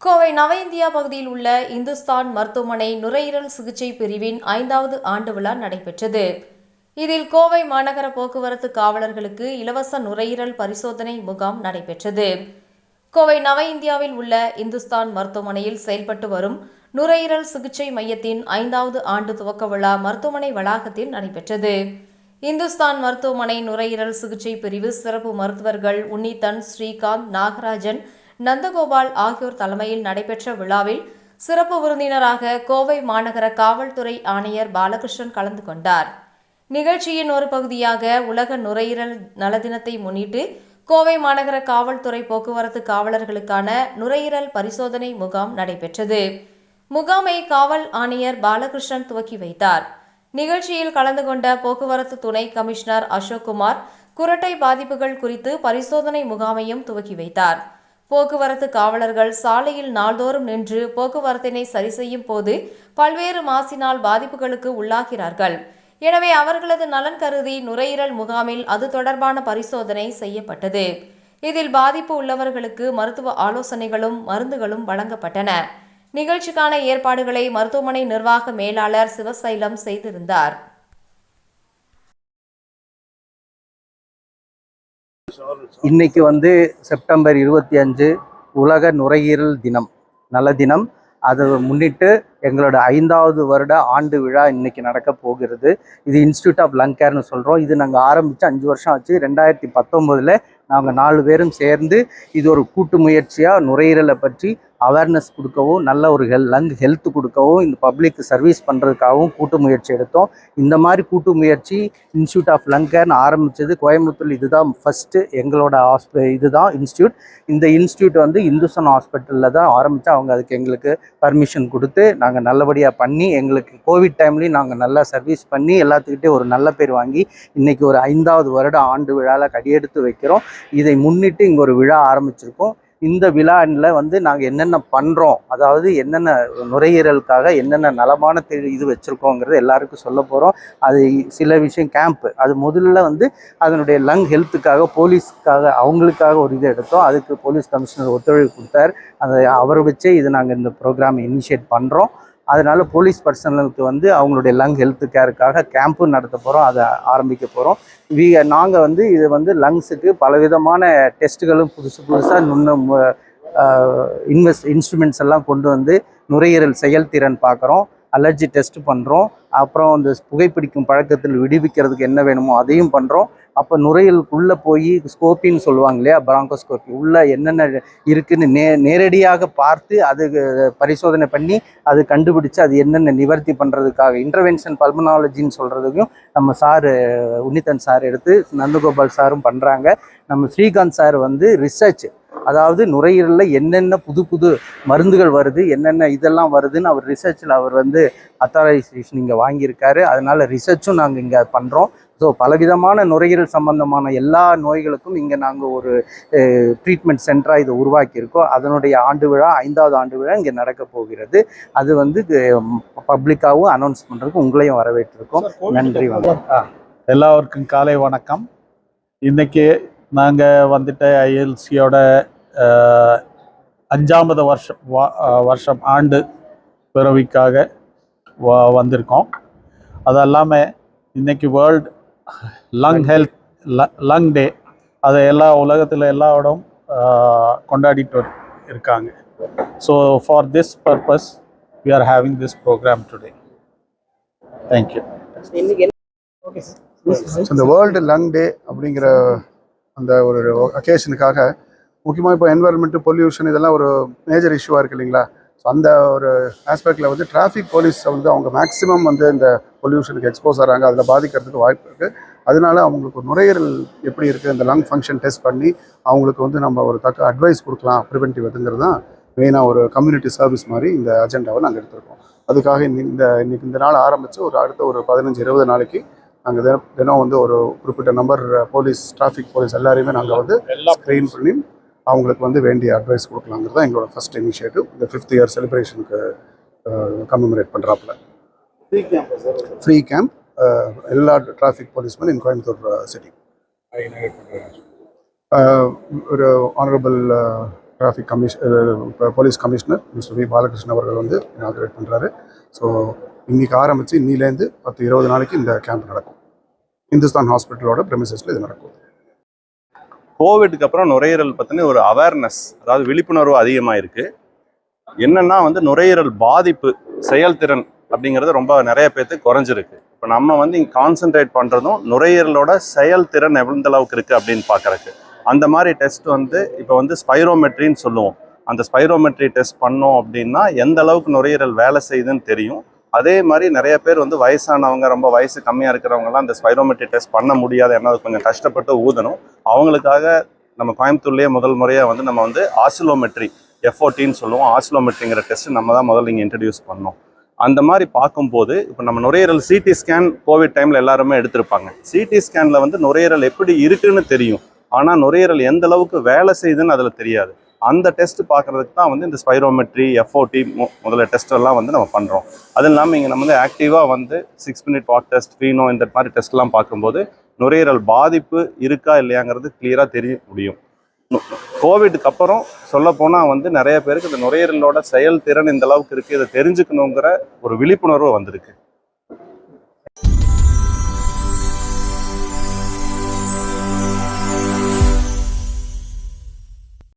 கோவை நவ இந்தியா பகுதியில் உள்ள இந்துஸ்தான் மருத்துவமனை நுரையீரல் சிகிச்சை பிரிவின் ஐந்தாவது ஆண்டு விழா நடைபெற்றது. இதில் கோவை மாநகர போக்குவரத்து காவலர்களுக்கு இலவச நுரையீரல் பரிசோதனை முகாம் நடைபெற்றது. கோவை நவ இந்தியாவில் உள்ள இந்துஸ்தான் மருத்துவமனையில் செயல்பட்டு வரும் நுரையீரல் சிகிச்சை மையத்தின் ஐந்தாவது ஆண்டு துவக்க விழா மருத்துவமனை வளாகத்தில் நடைபெற்றது. இந்துஸ்தான் மருத்துவமனை நுரையீரல் சிகிச்சை பிரிவு சிறப்பு மருத்துவர்கள் உன்னித்தன் ஸ்ரீகாந்த் நாகராஜன் நந்தகோபால் ஆகியோர் தலைமையில் நடைபெற்ற விழாவில் சிறப்பு விருந்தினராக கோவை மாநகர காவல்துறை ஆணையர் பாலகிருஷ்ணன் கலந்து கொண்டார். நிகழ்ச்சியின் ஒரு பகுதியாக உலக நுரையீரல் நலதினத்தை முன்னிட்டு கோவை மாநகர காவல்துறை போக்குவரத்து காவலர்களுக்கான நுரையீரல் பரிசோதனை முகாம் நடைபெற்றது. முகாமை காவல் ஆணையர் பாலகிருஷ்ணன் துவக்கி வைத்தார். நிகழ்ச்சியில் கலந்து கொண்ட போக்குவரத்து துணை கமிஷனர் அசோக்குமார் குரட்டை பாதிப்புகள் குறித்து பரிசோதனை முகாமையும் துவக்கி வைத்தார். போக்குவரத்து காவலர்கள் சாலையில் நாள்தோறும் நின்று போக்குவரத்தினை சரி செய்யும் போது பல்வேறு மாசினால் பாதிப்புகளுக்கு உள்ளாகிறார்கள். எனவே அவர்களது நலன் கருதி நுரையீரல் முகாமில் அது தொடர்பான பரிசோதனை செய்யப்பட்டது. இதில் பாதிப்பு உள்ளவர்களுக்கு மருத்துவ ஆலோசனைகளும் மருந்துகளும் வழங்கப்பட்டன. நிகழ்ச்சிக்கான ஏற்பாடுகளை மருத்துவமனை நிர்வாக மேலாளர் சிவசைலம் செய்திருந்தார். இன்னைக்கு வந்து செப்டம்பர் இருபத்தி அஞ்சு உலக நுரையீரல் தினம். நல்ல தினம். அதை முன்னிட்டு எங்களோட ஐந்தாவது வருட ஆண்டு விழா இன்னைக்கு நடக்க போகிறது. இது இன்ஸ்டியூட் ஆஃப் லங் கேர்னு சொல்கிறோம் இது நாங்கள் ஆரம்பித்து அஞ்சு வருஷம் ஆச்சு. ரெண்டாயிரத்தி பத்தொம்போதில் நாங்கள் நாலு பேரும் சேர்ந்து இது ஒரு கூட்டு முயற்சியாக நுரையீரலை பற்றி அவேர்னஸ் கொடுக்கவும் நல்ல ஒரு ஹெல் லங் ஹெல்த் கொடுக்கவும் இந்த பப்ளிக் சர்வீஸ் பண்ணுறதுக்காகவும் கூட்டு முயற்சி எடுத்தோம். இந்த மாதிரி கூட்டு முயற்சி இன்ஸ்டியூட் ஆஃப் லங் கேர்னு ஆரம்பித்தது கோயம்புத்தூர் இதுதான் ஃபஸ்ட்டு எங்களோட ஹாஸ்பி இதுதான் இன்ஸ்டியூட் இந்த இன்ஸ்டியூட் வந்து இந்துசன் ஹாஸ்பிட்டலில் தான் ஆரம்பித்து அவங்க அதுக்கு எங்களுக்கு பர்மிஷன் கொடுத்து நாங்கள் நல்லபடியாக பண்ணி எங்களுக்கு கோவிட் டைம்லேயும் நாங்கள் நல்லா சர்வீஸ் பண்ணி எல்லாத்துக்கிட்டே ஒரு நல்ல பேர் வாங்கி இன்றைக்கி ஒரு ஐந்தாவது வருட ஆண்டு விழாவில் கடியெடுத்து வைக்கிறோம். இதை முன்னிட்டு இங்கே ஒரு விழா ஆரம்பிச்சிருக்கோம். இந்த விழாவில் வந்து நாங்கள் என்னென்ன பண்ணுறோம் அதாவது என்னென்ன நுரையீரலுக்காக என்னென்ன நலமான தெ- இது வச்சுருக்கோங்கிறது எல்லாருக்கும் சொல்ல போகிறோம் அது சில விஷயம் கேம்ப்பு அது முதல்ல வந்து அதனுடைய லங் ஹெல்த்துக்காக போலீஸ்க்காக அவங்களுக்காக ஒரு இது எடுத்தோம். அதுக்கு போலீஸ் கமிஷனர் ஒத்துழைப்பு கொடுத்தார். அதை அவரை வச்சே இது நாங்கள் இந்த ப்ரோக்ராம் இனிஷியேட் பண்ணுறோம் அதனால போலீஸ் பர்சனலுக்கு வந்து அவங்களுடைய லங் ஹெல்த் கேருக்காக கேம்ப்பும் நடத்த போகிறோம் அதை ஆரம்பிக்க போகிறோம் வி நாங்கள் வந்து இது வந்து லங்ஸுக்கு பலவிதமான டெஸ்ட்டுகளும் புதுசு புதுசாக நுண்ணும் இன்வெஸ்ட் இன்ஸ்ட்ருமெண்ட்ஸ் எல்லாம் கொண்டு வந்து நுரையீரல் செயல்திறன் பார்க்குறோம் அலர்ஜி டெஸ்ட் பண்ணுறோம் அப்புறம் இந்த புகைப்பிடிக்கும் பழக்கத்தில் விடுவிக்கிறதுக்கு என்ன வேணுமோ அதையும் பண்ணுறோம் அப்போ நுரையீலுக்குள்ளே போய் ஸ்கோப்பின்னு சொல்லுவாங்க இல்லையா பிராங்கோஸ்கோப்பி உள்ளே என்னென்ன இருக்குன்னு நே நேரடியாக பார்த்து அது பரிசோதனை பண்ணி அது கண்டுபிடிச்சு அது என்னென்ன நிவர்த்தி பண்ணுறதுக்காக இன்டர்வென்ஷன் பல்மனாலஜின்னு சொல்கிறதுக்கும் நம்ம சார் உன்னித்தன் சார் எடுத்து நந்தகோபால் சாரும் பண்ணுறாங்க நம்ம ஸ்ரீகாந்த் சார் வந்து ரிசர்ச் அதாவது நுரையீரலில் என்னென்ன புது புது மருந்துகள் வருது என்னென்ன இதெல்லாம் வருதுன்னு அவர் ரிசர்ச்சில் அவர் வந்து அத்தாரைசேஷன் இங்கே வாங்கியிருக்காரு. அதனால ரிசர்ச்சும் நாங்கள் இங்கே பண்ணுறோம் ஸோ பலவிதமான நுரையீரல் சம்பந்தமான எல்லா நோய்களுக்கும் இங்கே நாங்கள் ஒரு ட்ரீட்மெண்ட் சென்டராக இதை உருவாக்கியிருக்கோம். அதனுடைய ஆண்டு விழா ஐந்தாவது ஆண்டு விழா இங்கே நடக்க போகிறது. அது வந்து பப்ளிக்காகவும் அனௌன்ஸ் பண்ணுறதுக்கு உங்களையும் வரவேற்றிருக்கோம். நன்றி வணக்கம். எல்லாருக்கும் காலை வணக்கம். இன்னைக்கு நாங்கள் வந்துட்டு ஐஎல்சியோட அஞ்சாவது வருஷம் வா- வருஷம் ஆண்டு பிறவிக்காக வ வந்திருக்கோம். அது இல்லாமல் இன்னைக்கு world lung health lung day அதை எல்லா உலகத்தில் எல்லா இடம் கொண்டாடிட்டு இருக்காங்க. So for this purpose we are having this programme today thank you இந்த வேர்ல்டு லங் டே அப்படிங்கிற அந்த ஒரு அக்கேஷனுக்காக முக்கியமாக இப்போ என்வரன்மெண்ட் பொல்யூஷன் இதெல்லாம் ஒரு மேஜர் இஷ்யூவாக இருக்கு இல்லைங்களா? ஸோ அந்த ஒரு ஆஸ்பெக்டில் வந்து டிராஃபிக் போலீஸ் வந்து அவங்க மேக்ஸிமம் வந்து இந்த பொல்யூஷனுக்கு எக்ஸ்போஸ் ஆகிறாங்க அதில் பாதிக்கிறதுக்கு வாய்ப்பு இருக்குது அதனால அவங்களுக்கு ஒரு நுரையீரல் எப்படி இருக்குது இந்த லங் ஃபங்க்ஷன் டெஸ்ட் பண்ணி அவங்களுக்கு வந்து நம்ம ஒரு தக்க அட்வைஸ் கொடுக்கலாம் ப்ரிவென்டிவ் இதுங்கிறது தான் மெயினாக ஒரு கம்யூனிட்டி சர்வீஸ் மாதிரி இந்த அஜெண்டாவை நாங்கள் எடுத்திருக்கோம். அதுக்காக இந்த இன்னைக்கு இந்த நாள் ஆரம்பித்து ஒரு அடுத்த ஒரு பதினஞ்சு இருபது நாளைக்கு நாங்கள் தினம் தினம் வந்து ஒரு குறிப்பிட்ட நம்பர் போலீஸ் டிராஃபிக் போலீஸ் எல்லாரையுமே நாங்கள் வந்து ஸ்க்ரீன் பண்ணி அவங்களுக்கு வந்து வேண்டிய அட்வைஸ் கொடுக்கலாங்கிறது தான் எங்களோட ஃபர்ஸ்ட் இனிஷியேட்டிவ் இந்த ஃபிஃப்த் இயர் செலிப்ரேஷனுக்கு கமெமரேட் பண்ணுறாப்புல ஃப்ரீ கேம்ப் எல்லா traffic policeman in Coimbatore city ஒரு honourable traffic commis police commissioner mister V Balakrishnan அவர்கள் வந்து இனாகிரேட் பண்ணுறாரு ஸோ இன்னைக்கு ஆரம்பித்து இன்னிலேருந்து பத்து இருபது நாளைக்கு இந்த கேம்ப் நடக்கும். இந்துஸ்தான் ஹாஸ்பிட்டலோட ப்ரெமிசஸில் இது நடக்கும். கோவிட்க்கு அப்புறம் நுரையீரல் பற்றின ஒரு அவேர்னஸ் அதாவது விழிப்புணர்வு அதிகமாக இருக்குது என்னென்னா வந்து நுரையீரல் பாதிப்பு செயல்திறன் அப்படிங்கிறது ரொம்ப நிறைய பேர்த்துக்கு குறைஞ்சிருக்கு. இப்போ நம்ம வந்து இங்கே கான்சென்ட்ரேட் பண்ணுறதும் நுரையீரலோட செயல்திறன் எந்த அளவுக்கு இருக்குது அப்படின்னு பார்க்குறக்கு அந்த மாதிரி டெஸ்ட் வந்து இப்போ வந்து ஸ்பைரோமெட்ரின்னு சொல்லுவோம். அந்த ஸ்பைரோமெட்ரி டெஸ்ட் பண்ணோம் அப்படின்னா எந்த அளவுக்கு நுரையீரல் வேலை செய்யுதுன்னு தெரியும். அதே மாதிரி நிறைய பேர் வந்து வயசானவங்க ரொம்ப வயசு கம்மியாக இருக்கிறவங்கலாம் அந்த ஸ்பைரோமெட்ரி டெஸ்ட் பண்ண முடியாது. ஏன்னா அது கொஞ்சம் கஷ்டப்பட்டு ஊதணும். அவங்களுக்காக நம்ம கோயம்புத்தூர்லேயே முதல் முறையாக வந்து நம்ம வந்து ஆசிலோமெட்ரி எஃப்ஓடின்னு சொல்லுவோம். ஆசிலோமெட்ரிங்கிற டெஸ்ட் நம்ம தான் முதல்ல இங்கே இன்ட்ரடியூஸ் பண்ணோம். அந்த மாதிரி பார்க்கும்போது இப்போ நம்ம நுரையீரல் சிடி ஸ்கேன் கோவிட் டைமில் எல்லாருமே எடுத்திருப்பாங்க. சிடி ஸ்கேனில் வந்து நுரையீரல் எப்படி இருக்குன்னு தெரியும். ஆனால் நுரையீரல் எந்த அளவுக்கு வேலை செய்யுதுன்னு அதில் தெரியாது. அந்த டெஸ்ட் பார்க்கறதுக்கு தான் வந்து இந்த ஸ்பைரோமெட்ரி எஃப்ஓடி முதல்ல டெஸ்ட்டெல்லாம் வந்து நம்ம பண்ணுறோம் அது இல்லாமல் இங்கே நம்ம வந்து ஆக்டிவாக வந்து சிக்ஸ் மினிட் வாக் டெஸ்ட் ஃபீனோ இந்த மாதிரி டெஸ்ட்லாம் பார்க்கும்போது நுரையீரல் பாதிப்பு இருக்கா இல்லையாங்கிறது கிளியராக தெரிய முடியும். கோவிடுக்கு அப்புறம் சொல்லப்போனால் வந்து நிறைய பேருக்கு இந்த நுரையீரலோட செயல்திறன் இந்த அளவுக்கு இருக்குது இதை தெரிஞ்சுக்கணுங்கிற ஒரு விழிப்புணர்வு வந்திருக்கு.